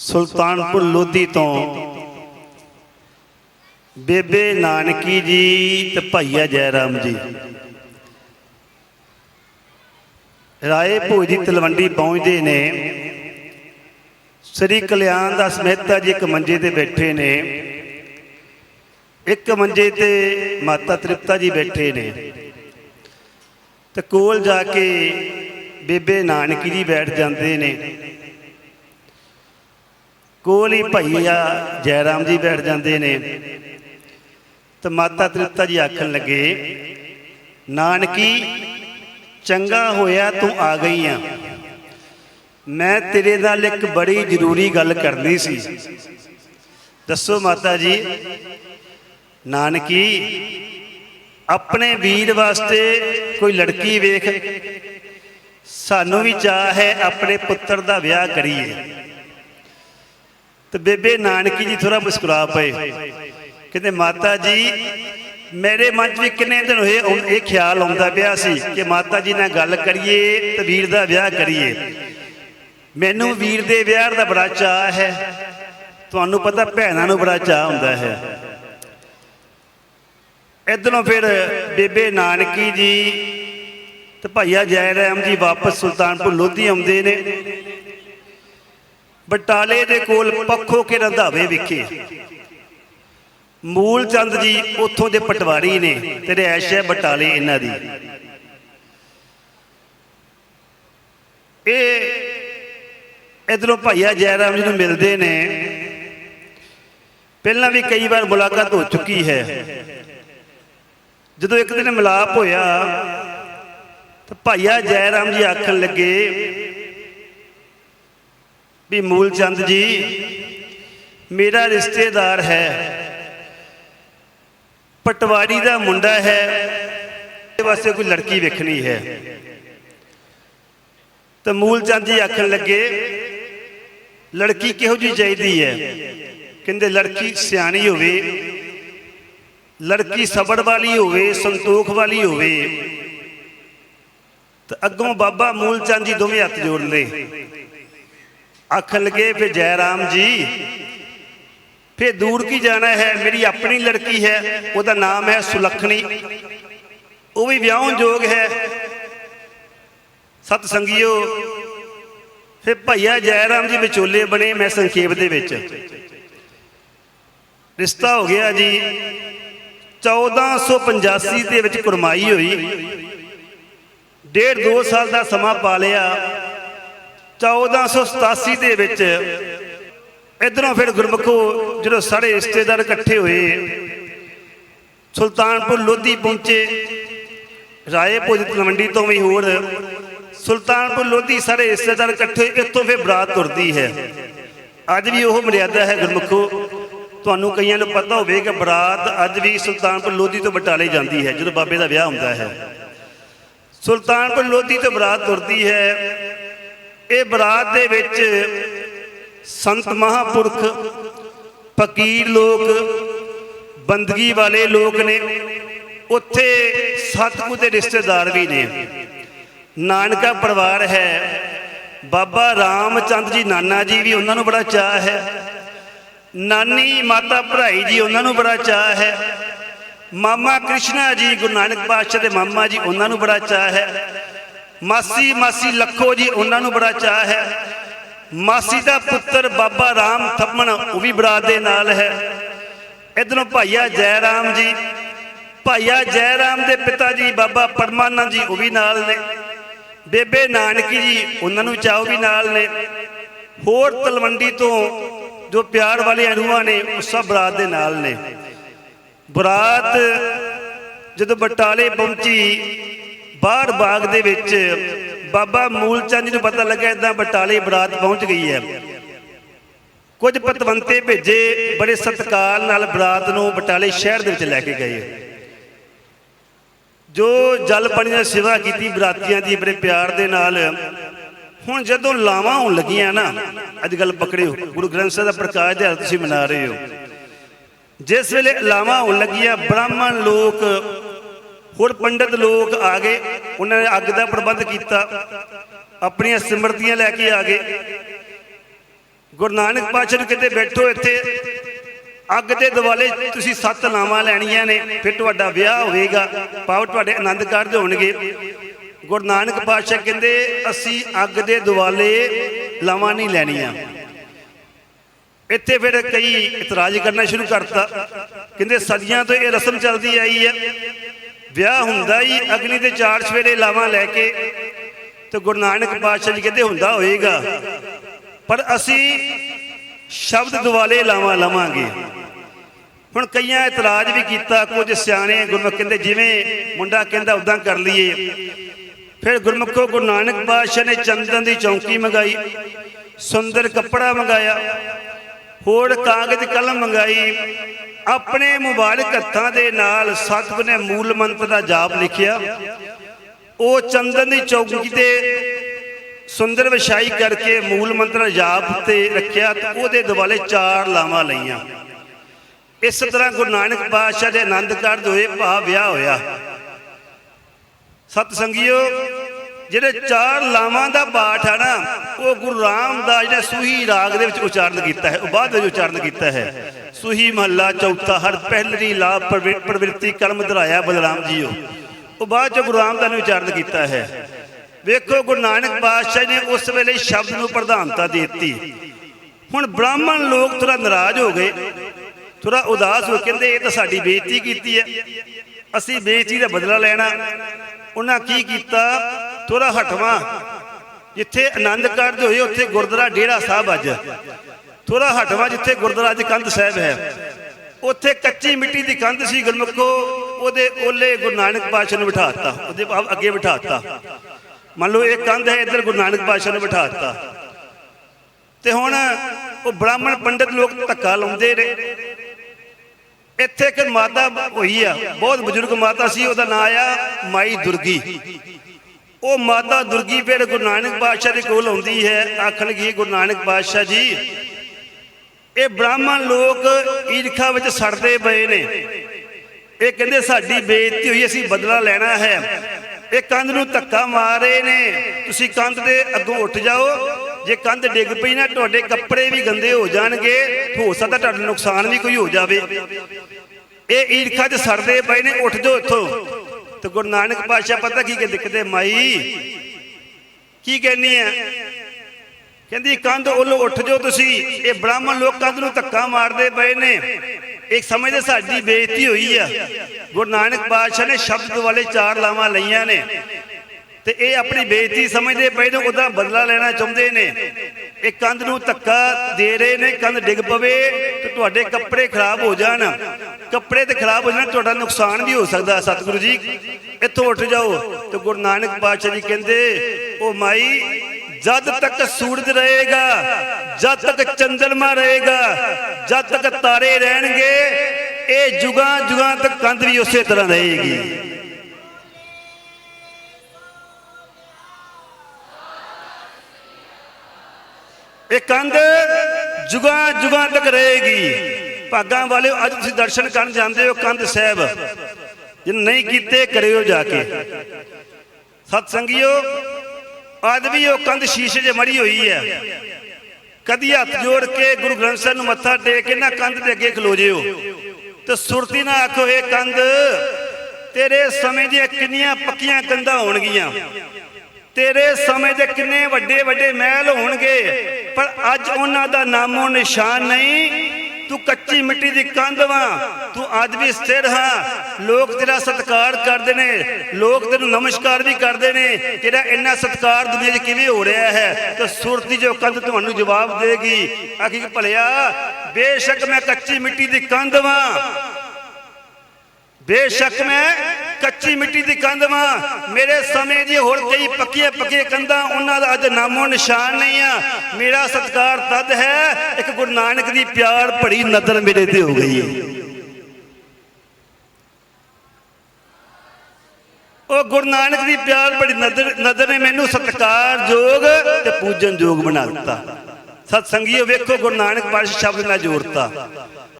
ਸੁਲਤਾਨਪੁਰ ਲੋਧੀ ਤੋਂ। ਬੇਬੇ ਨਾਨਕੀ ਜੀ ਤੇ ਭਾਈਆ ਜੈਰਾਮ ਜੀ। ਰਾਏ ਭੋਜ ਦੀ ਤਲਵੰਡੀ ਪਹੁੰਚਦੇ ਨੇ। ਸ੍ਰੀ ਕਲਿਆਣ ਦਾ ਸਮੇਤਾ ਜੀ ਇੱਕ ਮੰਜੇ ਤੇ ਬੈਠੇ ਨੇ। ਇੱਕ ਮੰਜੇ ਤੇ ਮਾਤਾ ਤ੍ਰਿਪਤਾ ਜੀ ਬੈਠੇ ਨੇ। ਤੇ ਕੋਲ ਜਾ ਕੇ ਬੇਬੇ ਨਾਨਕੀ ਜੀ ਬੈਠ ਜਾਂਦੇ ਨੇ। ਕੋਲ ਹੀ ਭਈਆ ਜੈਰਾਮ ਜੀ ਬੈਠ ਜਾਂਦੇ ਨੇ। ਤੇ ਮਾਤਾ ਤ੍ਰਿਪਤਾ ਜੀ ਆਖਣ ਲੱਗੇ, ਨਾਨਕੀ, ਚੰਗਾ ਹੋਇਆ ਤੂੰ ਆ ਗਈ ਆ। ਮੈਂ ਤੇਰੇ ਨਾਲ ਇੱਕ ਬੜੀ ਜ਼ਰੂਰੀ ਗੱਲ ਕਰਨੀ ਸੀ। ਦੱਸੋ ਮਾਤਾ ਜੀ, ਨਾਨਕੀ, ਆਪਣੇ ਵੀਰ ਵਾਸਤੇ ਕੋਈ ਲੜਕੀ ਵੇਖ, ਸਾਨੂੰ ਵੀ ਚਾਹ ਹੈ ਆਪਣੇ ਪੁੱਤਰ ਦਾ ਵਿਆਹ ਕਰੀਏ। ਤੇ ਬੇਬੇ ਨਾਨਕੀ ਜੀ ਥੋੜਾ ਮੁਸਕਰਾ ਪਏ। ਕਹਿੰਦੇ, ਮਾਤਾ ਜੀ, ਮੇਰੇ ਮਨ 'ਚ ਵੀ ਕਿੰਨੇ ਦਿਨ ਹੋਏ ਇਹ ਖਿਆਲ ਆਉਂਦਾ ਪਿਆ ਸੀ ਕਿ ਮਾਤਾ ਜੀ ਨਾਲ ਗੱਲ ਕਰੀਏ ਤੇ ਵੀਰ ਦਾ ਵਿਆਹ ਕਰੀਏ। ਮੈਨੂੰ ਵੀਰ ਦੇ ਵਿਆਹ ਦਾ ਬੜਾ ਚਾਹ ਹੈ। ਤੁਹਾਨੂੰ ਪਤਾ ਭੈਣਾਂ ਨੂੰ ਬੜਾ ਚਾਹ ਹੁੰਦਾ ਹੈ। ਇਧਰੋਂ ਫਿਰ ਬੇਬੇ ਨਾਨਕੀ ਜੀ ਤੇ ਭਾਈਆ ਜੈ ਰਾਮ ਜੀ ਵਾਪਸ ਸੁਲਤਾਨਪੁਰ ਲੋਧੀ ਆਉਂਦੇ ਨੇ। ਬਟਾਲੇ ਦੇ ਕੋਲ ਪੱਖੋ ਕੇ ਰੰਧਾਵੇ ਵਿਖੇ। ਮੂਲ ਚੰਦ ਜੀ ਉੱਥੋਂ ਦੇ ਪਟਵਾਰੀ ਨੇ ਤੇ ਰਿਹਾਇਸ਼ ਹੈ ਬਟਾਲੇ ਇਹਨਾਂ ਦੀ। ਇਹ ਇਧਰੋਂ ਭਾਈਆ ਜੈਰਾਮ ਜੀ ਨੂੰ ਮਿਲਦੇ ਨੇ। ਪਹਿਲਾਂ ਵੀ ਕਈ ਵਾਰ ਮੁਲਾਕਾਤ ਹੋ ਚੁੱਕੀ ਹੈ। ਜਦੋਂ ਇੱਕ ਦਿਨ ਮਿਲਾਪ ਹੋਇਆ ਤਾਂ ਭਾਈਆ ਜੈਰਾਮ ਜੀ ਆਖਣ ਲੱਗੇ ਵੀ ਮੂਲ ਚੰਦ ਜੀ, ਮੇਰਾ ਰਿਸ਼ਤੇਦਾਰ ਹੈ। ਪਟਵਾਰੀ ਦਾ ਮੁੰਡਾ ਹੈ ਇਹਦੇ ਵਾਸਤੇ ਕੋਈ ਲੜਕੀ ਵੇਖਣੀ ਹੈ। ਤਾਂ ਮੂਲ ਚੰਦ ਜੀ ਆਖਣ ਲੱਗੇ, ਲੜਕੀ ਕਿਹੋ ਜੀ ਚਾਹੀਦੀ ਹੈ? ਕਹਿੰਦੇ ਲੜਕੀ ਸਿਆਣੀ ਹੋਵੇ, ਲੜਕੀ ਸਬਰ ਵਾਲੀ ਹੋਵੇ, ਸੰਤੋਖ ਵਾਲੀ ਹੋਵੇ। ਤਾਂ ਅੱਗੋਂ ਬਾਬਾ ਮੂਲ ਚੰਦ ਜੀ ਦੋਵੇਂ ਹੱਥ ਜੋੜ ਲਏ ਆਖਣ ਲੱਗੇ, ਫਿਰ ਜੈ ਰਾਮ ਜੀ, ਫਿਰ ਦੂਰ ਕੀ ਜਾਣਾ ਹੈ? ਮੇਰੀ ਆਪਣੀ ਲੜਕੀ ਹੈ, ਉਹਦਾ ਨਾਮ ਹੈ ਸੁਲੱਖਣੀ। ਉਹ ਵੀ ਵਿਆਹਣ ਯੋਗ ਹੈ। ਸਤ ਸੰਗਿਓ ਫਿਰ ਭਈਆ ਜੈ ਰਾਮ ਜੀ ਵਿਚੋਲੇ ਬਣੇ ਮੈਂ ਸੰਖੇਪ ਦੇ ਵਿੱਚ। ਰਿਸ਼ਤਾ ਹੋ ਗਿਆ ਜੀ। 1485 ਦੇ ਵਿੱਚ ਕੁਰਮਾਈ ਹੋਈ। ਡੇਢ ਦੋ ਸਾਲ ਦਾ ਸਮਾਂ ਪਾ ਲਿਆ। 1487 ਦੇ ਵਿੱਚ ਇਧਰੋਂ ਫਿਰ ਗੁਰਮਖੋ ਜਦੋਂ ਸਾਰੇ ਰਿਸ਼ਤੇਦਾਰ ਇਕੱਠੇ ਹੋਏ ਸੁਲਤਾਨਪੁਰ ਲੋਧੀ ਪਹੁੰਚੇ ਰਾਏ ਭੋਜ ਤਲਵੰਡੀ ਤੋਂ ਵੀ ਹੋਰ ਸੁਲਤਾਨਪੁਰ ਲੋਧੀ ਸਾਰੇ ਰਿਸ਼ਤੇਦਾਰ ਇਕੱਠੇ ਹੋਏ, ਇੱਥੋਂ ਫਿਰ ਬਰਾਤ ਤੁਰਦੀ ਹੈ। ਅੱਜ ਵੀ ਉਹ ਮਰਿਆਦਾ ਹੈ ਗੁਰਮਖੋ ਤੁਹਾਨੂੰ ਕਈਆਂ ਨੂੰ ਪਤਾ ਹੋਵੇ ਕਿ ਬਰਾਤ ਅੱਜ ਵੀ ਸੁਲਤਾਨਪੁਰ ਲੋਧੀ ਤੋਂ ਬਟਾਲੇ ਜਾਂਦੀ ਹੈ ਜਦੋਂ ਬਾਬੇ ਦਾ ਵਿਆਹ ਹੁੰਦਾ ਹੈ। ਸੁਲਤਾਨਪੁਰ ਲੋਧੀ ਤੋਂ ਬਰਾਤ ਤੁਰਦੀ ਹੈ ਇਹ ਬਰਾਤ ਦੇ ਵਿੱਚ ਸੰਤ ਮਹਾਪੁਰਖ, ਫਕੀਰ ਲੋਕ, ਬੰਦਗੀ ਵਾਲੇ ਲੋਕ ਨੇ। ਉੱਥੇ ਸਤਿਗੁਰ ਦੇ ਰਿਸ਼ਤੇਦਾਰ ਵੀ ਨੇ। ਨਾਨਕਾ ਪਰਿਵਾਰ ਹੈ। ਬਾਬਾ ਰਾਮਚੰਦ ਜੀ ਨਾਨਾ ਜੀ ਵੀ ਉਹਨਾਂ ਨੂੰ ਬੜਾ ਚਾਹ ਹੈ। ਨਾਨੀ ਮਾਤਾ ਭਰਾਈ ਜੀ ਉਹਨਾਂ ਨੂੰ ਬੜਾ ਚਾਹ ਹੈ। ਮਾਮਾ ਕ੍ਰਿਸ਼ਨਾ ਜੀ, ਗੁਰੂ ਨਾਨਕ ਪਾਤਸ਼ਾਹ ਦੇ ਮਾਮਾ ਜੀ ਉਹਨਾਂ ਨੂੰ ਬੜਾ ਚਾਹ ਹੈ। ਮਾਸੀ ਮਾਸੀ ਲੱਖੋ ਜੀ, ਉਹਨਾਂ ਨੂੰ ਬੜਾ ਚਾਹ ਹੈ। ਮਾਸੀ ਦਾ ਪੁੱਤਰ ਬਾਬਾ ਰਾਮ ਥੰਮਣ, ਉਹ ਵੀ ਬਰਾਤ ਦੇ ਨਾਲ ਹੈ। ਇਧਰੋਂ ਭਾਈਆ ਜੈ ਰਾਮ ਜੀ, ਭਾਈਆ ਜੈ ਰਾਮ ਦੇ ਪਿਤਾ ਜੀ ਬਾਬਾ ਪਰਮਾਨੰਦ ਜੀ, ਉਹ ਵੀ ਨਾਲ ਨੇ। ਬੇਬੇ ਨਾਨਕੀ ਜੀ, ਉਹਨਾਂ ਨੂੰ ਚਾਹੋ ਵੀ ਨਾਲ ਨੇ। ਹੋਰ ਤਲਵੰਡੀ ਤੋਂ ਜੋ ਪਿਆਰ ਵਾਲੇ ਅਣੂਆਂ ਨੇ, ਉਹ ਸਭ ਬਰਾਤ ਦੇ ਨਾਲ ਨੇ। ਬਰਾਤ ਜਦੋਂ ਬਟਾਲੇ ਪਹੁੰਚੀ ਬਾਹਰ ਬਾਗ ਦੇ ਵਿੱਚ ਬਾਬਾ ਮੂਲ ਚੰਦ ਜੀ ਨੂੰ ਪਤਾ ਲੱਗਾ ਇਦਾਂ ਬਟਾਲੇ ਬਰਾਤ ਪਹੁੰਚ ਗਈ ਹੈ। ਕੁਝ ਪਤਵੰਤੇ ਭੇਜੇ ਬੜੇ ਸਤਿਕਾਰ ਨਾਲ ਬਰਾਤ ਨੂੰ ਬਟਾਲੇ ਸ਼ਹਿਰ ਦੇ ਵਿੱਚ ਲੈ ਕੇ ਗਏ। ਜੋ ਜਲ ਪਾਣੀ ਦੀ ਸੇਵਾ ਕੀਤੀ ਬਰਾਤੀਆਂ ਦੀ ਬੜੇ ਪਿਆਰ ਦੇ ਨਾਲ, ਹੁਣ ਜਦੋਂ ਲਾਵਾਂ ਹੋਣ ਲੱਗੀਆਂ ਨਾ, ਅੱਜ ਕੱਲ ਪਕੜਿਓ, ਗੁਰੂ ਗ੍ਰੰਥ ਸਾਹਿਬ ਦਾ ਪ੍ਰਕਾਸ਼ ਦਿਹਾੜਾ ਤੁਸੀਂ ਮਨਾ ਰਹੇ ਹੋ। ਜਿਸ ਵੇਲੇ ਲਾਵਾਂ ਹੋਣ ਲੱਗੀਆਂ, ਬ੍ਰਾਹਮਣ ਲੋਕ ਹੋਰ ਪੰਡਤ ਲੋਕ ਆ ਗਏ, ਉਹਨਾਂ ਨੇ ਅੱਗ ਦਾ ਪ੍ਰਬੰਧ ਕੀਤਾ। ਆਪਣੀਆਂ ਸਿਮਰਤੀਆਂ ਲੈ ਕੇ ਆ ਗਏ। ਗੁਰੂ ਨਾਨਕ ਪਾਤਸ਼ਾਹ ਨੂੰ ਕਿਤੇ ਬੈਠੋ ਇੱਥੇ। ਅੱਗ ਦੇ ਦਿਵਾਲੇ ਤੁਸੀਂ ਸੱਤ ਲਾਵਾਂ ਲੈਣੀਆਂ ਨੇ, ਫਿਰ ਤੁਹਾਡਾ ਵਿਆਹ ਹੋਵੇਗਾ। ਪਾਵ ਤੁਹਾਡੇ ਆਨੰਦ ਕਾਰਜ ਹੋਣਗੇ। ਗੁਰੂ ਨਾਨਕ ਪਾਤਸ਼ਾਹ ਕਹਿੰਦੇ, ਅਸੀਂ ਅੱਗ ਦੇ ਦਿਵਾਲੇ ਲਾਵਾਂ ਨਹੀਂ ਲੈਣੀਆਂ। ਇੱਥੇ ਫਿਰ ਕਈ ਇਤਰਾਜ਼ ਕਰਨਾ ਸ਼ੁਰੂ ਕਰਤਾ। ਕਹਿੰਦੇ, ਸਦੀਆਂ ਤੋਂ ਇਹ ਰਸਮ ਚੱਲਦੀ ਆਈ ਹੈ। ਵਿਆਹ ਹੁੰਦਾ ਹੀ ਅਗਨੀ ਦੇ ਚਾਰ ਸਵੇਰੇ ਲਾਵਾਂ ਲੈ ਕੇ ਤੇ ਗੁਰੂ ਨਾਨਕ ਪਾਤਸ਼ਾਹ ਜੀ ਕਹਿੰਦੇ ਹੁੰਦਾ ਹੋਏਗਾ, ਪਰ ਅਸੀਂ ਸ਼ਬਦ ਦੁਆਲੇ ਲਾਵਾਂ ਲਵਾਂਗੇ। ਹੁਣ ਕਈਆਂ ਇਤਰਾਜ਼ ਵੀ ਕੀਤਾ, ਕੁਝ ਸਿਆਣੇ ਗੁਰਮੁਖ ਕਹਿੰਦੇ ਜਿਵੇਂ ਮੁੰਡਾ ਕਹਿੰਦਾ ਉਦਾਂ ਕਰ ਲਈਏ। ਫਿਰ ਗੁਰਮੁਖੋ ਗੁਰੂ ਨਾਨਕ ਪਾਤਸ਼ਾਹ ਨੇ ਚੰਦਨ ਦੀ ਚੌਂਕੀ ਮੰਗਾਈ, ਸੁੰਦਰ ਕੱਪੜਾ ਮੰਗਾਇਆ। ਹੋਰ ਕਾਗਜ਼ ਕਲਮ ਮੰਗਾਈ। ਆਪਣੇ ਮੁਬਾਰਕ ਹੱਥਾਂ ਦੇ ਨਾਲ ਸਤਿਗੁਰ ਨੇ ਮੂਲ ਮੰਤਰ ਦਾ ਜਾਪ ਲਿਖਿਆ। ਉਹ ਚੰਦਨ ਦੀ ਚੌਂਕੀ ਤੇ ਸੁੰਦਰ ਵਿਛਾਈ ਕਰਕੇ ਮੂਲ ਮੰਤਰ ਜਾਪ ਤੇ ਰੱਖਿਆ ਤੇ ਉਹਦੇ ਦੁਆਲੇ ਚਾਰ ਲਾਵਾਂ ਲਈਆਂ। ਇਸ ਤਰ੍ਹਾਂ ਗੁਰੂ ਨਾਨਕ ਪਾਤਸ਼ਾਹ ਦੇ ਆਨੰਦ ਕਾਰਜ ਹੋਏ ਭਾ ਵਿਆਹ ਹੋਇਆ। ਸਤ ਸੰਗਿਓ ਜਿਹੜੇ ਚਾਰ ਲਾਵਾਂ ਦਾ ਪਾਠ ਆ ਨਾ, ਉਹ ਗੁਰੂ ਰਾਮਦਾਸ ਨੇ ਸੂਹੀ ਰਾਗ ਦੇ ਵਿੱਚ ਉਚਾਰਨ ਕੀਤਾ ਹੈ, ਉਹ ਬਾਅਦ ਵਿੱਚ ਉਚਾਰਨ ਕੀਤਾ ਹੈ। ਸੂਹੀ ਮਹੱਲਾ ਚੌਥਾ, ਹਰ ਪਹਿਲਰੀ ਲਾ ਪ੍ਰਵਿਰਤੀ ਕਰਮ ਧਰਾਇਆ ਬਲਰਾਮ ਜੀਓ। ਉਹ ਬਾਅਦ ਚ ਗੁਰੂ ਰਾਮਦਾਸ ਨੇ ਉਚਾਰਨ ਕੀਤਾ ਹੈ। ਵੇਖੋ ਗੁਰੂ ਨਾਨਕ ਪਾਤਸ਼ਾਹ ਨੇ ਉਸ ਵੇਲੇ ਸ਼ਬਦ ਨੂੰ ਪ੍ਰਧਾਨਤਾ ਦੇ ਦਿੱਤੀ। ਹੁਣ ਬ੍ਰਾਹਮਣ ਲੋਕ ਥੋੜਾ ਨਾਰਾਜ਼ ਹੋ ਗਏ। ਥੋੜਾ ਉਦਾਸ ਹੋ ਕੇ ਕਹਿੰਦੇ, ਇਹ ਤਾਂ ਸਾਡੀ ਬੇਇੱਜ਼ਤੀ ਕੀਤੀ ਹੈ। ਅਸੀਂ ਬੇਇੱਜ਼ਤੀ ਦਾ ਬਦਲਾ ਲੈਣਾ। ਉਹਨਾਂ ਕੀ ਕੀਤਾ? ਥੋੜਾ ਹਟਵਾ। ਜਿੱਥੇ ਆਨੰਦ ਕਾਰਜ ਹੋਏ, ਉੱਥੇ ਗੁਰਦੁਆਰਾ ਡੇਰਾ ਸਾਹਿਬ ਅੱਜ। ਥੋੜਾ ਹਟਵਾ ਜਿੱਥੇ ਗੁਰਦੁਆਰਾ ਅੱਜ ਕੰਧ ਸਾਹਿਬ ਹੈ। ਉੱਥੇ ਕੱਚੀ ਮਿੱਟੀ ਦੀ ਕੰਧ ਸੀ ਗੁਰਮੁਖੋ, ਉਹਦੇ ਓਲੇ ਗੁਰੂ ਨਾਨਕ ਪਾਤਸ਼ਾਹ ਨੂੰ ਬਿਠਾਤਾ ਉਹਦੇ ਬਾਅਦ ਅੱਗੇ ਬਿਠਾਤਾ ਮੰਨ ਲਓ ਇਹ ਕੰਧ ਹੈ, ਇੱਧਰ ਗੁਰੂ ਨਾਨਕ ਪਾਤਸ਼ਾਹ ਨੂੰ ਬਿਠਾਤਾ ਤੇ ਹੁਣ ਉਹ ਬ੍ਰਾਹਮਣ ਪੰਡਤ ਲੋਕ ਧੱਕਾ ਲਾਉਂਦੇ ਨੇ। ਇੱਥੇ ਇੱਕ ਮਾਤਾ ਹੋਈ ਆ, ਬਹੁਤ ਬਜ਼ੁਰਗ ਮਾਤਾ ਸੀ, ਉਹਦਾ ਨਾਂ ਆ ਮਾਈ ਦੁਰਗੀ। ਉਹ ਮਾਤਾ ਦੁਰਗੀ ਫਿਰ ਗੁਰੂ ਨਾਨਕ ਪਾਤਸ਼ਾਹ ਦੇ ਕੋਲ ਆਉਂਦੀ ਹੈ, ਆਖਣ ਲੱਗੀ ਗੁਰੂ ਨਾਨਕ ਪਾਤਸ਼ਾਹ ਜੀ, ਇਹ ਬ੍ਰਾਹਮਣ ਲੋਕ ਈਰਖਾ ਵਿੱਚ ਸੜਦੇ ਪਏ ਨੇ। ਇਹ ਕਹਿੰਦੇ, ਸਾਡੀ ਬੇਇੱਜ਼ਤੀ ਹੋਈ, ਅਸੀਂ ਬਦਲਾ ਲੈਣਾ ਹੈ। ਇਹ ਕੰਧ ਨੂੰ ਧੱਕਾ ਮਾਰ ਰਹੇ ਨੇ। ਤੁਸੀਂ ਕੰਧ ਦੇ ਅੱਗੋਂ ਉੱਠ ਜਾਓ। ਜੇ ਕੰਧ ਡਿੱਗ ਪਈ ਨਾ, ਤੁਹਾਡੇ ਕੱਪੜੇ ਵੀ ਗੰਦੇ ਹੋ ਜਾਣਗੇ। ਹੋ ਸਕਦਾ ਤੁਹਾਡਾ ਨੁਕਸਾਨ ਵੀ ਕੋਈ ਹੋ ਜਾਵੇ। ਇਹ ਈਰਖਾ 'ਚ ਸੜਦੇ ਪਏ ਨੇ, ਉੱਠ ਜਾਓ ਇੱਥੋਂ। ਤੇ ਗੁਰੂ ਨਾਨਕ ਪਾਤਸ਼ਾਹ ਪਤਾ ਕੀ ਕਹਿੰਦੇ? ਕਿਤੇ ਮਾਈ, ਕੀ ਕਹਿੰਨੀ ਆ ਕਹਿੰਦੀ, ਕੰਧ ਉਹਲੋ ਉੱਠ ਜਾਓ ਤੁਸੀਂ। ਇਹ ਬ੍ਰਾਹਮਣ ਲੋਕ ਕੰਧ ਨੂੰ ਧੱਕਾ ਮਾਰਦੇ ਪਏ ਨੇ। ਇੱਕ ਸਮਝਦੇ ਸਾਡੀ ਬੇਇੱਜ਼ਤੀ ਹੋਈ ਆ। ਗੁਰੂ ਨਾਨਕ ਪਾਤਸ਼ਾਹ ਨੇ ਸ਼ਬਦ ਵਾਲੇ ਚਾਰ ਲਾਵਾਂ ਲਈਆਂ ਨੇ। ਤੇ ਇਹ ਆਪਣੀ ਬੇਇੱਜ਼ਤੀ ਸਮਝਦੇ ਪਏ ਨੇ, ਉਹਦਾ ਬਦਲਾ ਲੈਣਾ ਚਾਹੁੰਦੇ ਨੇ। ਇਹ ਕੰਧ ਨੂੰ ਧੱਕਾ ਦੇ ਰਹੇ ਨੇ, ਕੰਧ ਡਿੱਗ ਪਵੇ ਤੇ ਤੁਹਾਡੇ ਕੱਪੜੇ ਖਰਾਬ ਹੋ ਜਾਣ। ਕੱਪੜੇ ਤੇ ਖਰਾਬ ਹੋ ਜਾਣ, ਤੁਹਾਡਾ ਨੁਕਸਾਨ ਵੀ ਹੋ ਸਕਦਾ, ਸਤਿਗੁਰੂ ਜੀ। ਇੱਥੋਂ ਉੱਠ ਜਾਓ ਤੇ ਗੁਰੂ ਨਾਨਕ ਪਾਤਸ਼ਾਹ ਜੀ ਕਹਿੰਦੇ ਉਹ ਮਾਈ, ਜਦ ਤੱਕ ਸੂਰਜ ਰਹੇਗਾ, ਜਦ ਤੱਕ ਚੰਦਰਮਾ ਰਹੇਗਾ, ਜਦ ਤੱਕ ਤਾਰੇ ਰਹਿਣਗੇ, ਇਹ ਜੁਗਾਂ ਜੁਗਾਂ ਤੱਕ ਕੰਧ ਵੀ ਉਸੇ ਤਰ੍ਹਾਂ ਰਹੇਗੀ। ਇਹ ਕੰਧ ਜੁਗਾਂ ਜੁਗਾਂ ਤੱਕ ਰਹੇਗੀ। ਭਾਗਾਂ ਵਾਲਿਓ ਅੱਜ ਤੁਸੀਂ ਦਰਸ਼ਨ ਕਰਨ ਜਾਂਦੇ ਹੋ ਕੰਧ ਸਾਹਿਬ। ਜੇ ਨਹੀਂ ਕੀਤੇ, ਕਰਿਓ ਜਾ ਕੇ। ਸਤ ਸੰਗਿਓ ਅੱਜ ਵੀ ਉਹ ਕੰਧ ਸ਼ੀਸ਼ੇ 'ਚ ਮੜੀ ਹੋਈ ਹੈ। ਕਦੀ ਹੱਥ ਜੋੜ ਕੇ ਗੁਰੂ ਗ੍ਰੰਥ ਸਾਹਿਬ ਨੂੰ ਮੱਥਾ ਟੇਕ ਕੇ ਨਾ ਕੰਧ ਦੇ ਅੱਗੇ ਖਲੋ ਜਿਓ। ਤੇ ਸੁਰਤੀ ਨਾ ਆਖੋ ਇਹ ਕੰਧ, ਤੇਰੇ ਸਮੇਂ ਦੀਆਂ ਕਿੰਨੀਆਂ ਪੱਕੀਆਂ ਕੰਧਾਂ ਹੋਣਗੀਆਂ। ਤੇਰੇ ਸਮੇਂ ਦੇ ਕਿੰਨੇ ਵੱਡੇ ਵੱਡੇ ਮਹਿਲ ਹੋਣਗੇ। ਪਰ ਅੱਜ ਉਹਨਾਂ ਦਾ ਨਾਮੋ ਨਿਸ਼ਾਨ ਨਹੀਂ ਤੂੰ ਕੱਚੀ ਮਿੱਟੀ ਦੀ ਕੰਧ ਵਾਂ। ਤੂੰ ਅੱਜ ਵੀ ਸਥਿਰ ਹਾਂ। ਲੋਕ ਤੇਰਾ ਸਤਿਕਾਰ ਕਰਦੇ ਨੇ। ਲੋਕ ਤੈਨੂੰ ਨਮਸਕਾਰ ਵੀ ਕਰਦੇ ਨੇ ਤੇਰਾ ਇੰਨਾ ਸਤਿਕਾਰ ਦੁਨੀਆ 'ਚ ਕਿਵੇਂ ਹੋ ਰਿਹਾ ਹੈ। ਤੇ ਸੁਰਤੀ ਜੋ ਕੰਧ ਤੁਹਾਨੂੰ ਜਵਾਬ ਦੇਗੀ ਆਖੀ ਭਲਿਆ, ਬੇਸ਼ੱਕ ਮੈਂ ਕੱਚੀ ਮਿੱਟੀ ਦੀ ਕੰਧ ਵਾਂ। ਬੇਸ਼ੱਕ ਮੈਂ ਕੱਚੀ ਮਿੱਟੀ ਦੀ ਕੰਧ ਵਾਂ। ਮੇਰੇ ਸਮੇਂ ਦੀ ਹੋਰ ਕਈ ਪੱਕੀਆਂ ਪੱਕੀਆਂ ਕੰਧਾਂ, ਉਹਨਾਂ ਦਾ ਅੱਜ ਨਾਮੋ ਨਿਸ਼ਾਨ ਨਹੀਂ ਆ। ਮੇਰਾ ਸਤਿਕਾਰ ਤਦ ਹੈ, ਇੱਕ ਗੁਰੂ ਨਾਨਕ ਦੀ ਪਿਆਰ ਭਰੀ ਨਜ਼ਰ ਮੇਰੇ ਤੇ ਹੋ ਗਈ ਹੈ। ਉਹ ਗੁਰੂ ਨਾਨਕ ਦੀ ਪਿਆਰ ਭਰੀ ਨਜ਼ਰ ਨਜ਼ਰ ਨੇ ਮੈਨੂੰ ਸਤਿਕਾਰਯੋਗ ਤੇ ਪੂਜਨਯੋਗ ਬਣਾ ਦਿੱਤਾ। ਸਤ ਸੰਗੀਓ ਵੇਖੋ ਗੁਰੂ ਨਾਨਕ ਪਾਤਸ਼ਾਹ ਸ਼ਬਦ ਨਾਲ ਜੋੜਤਾ।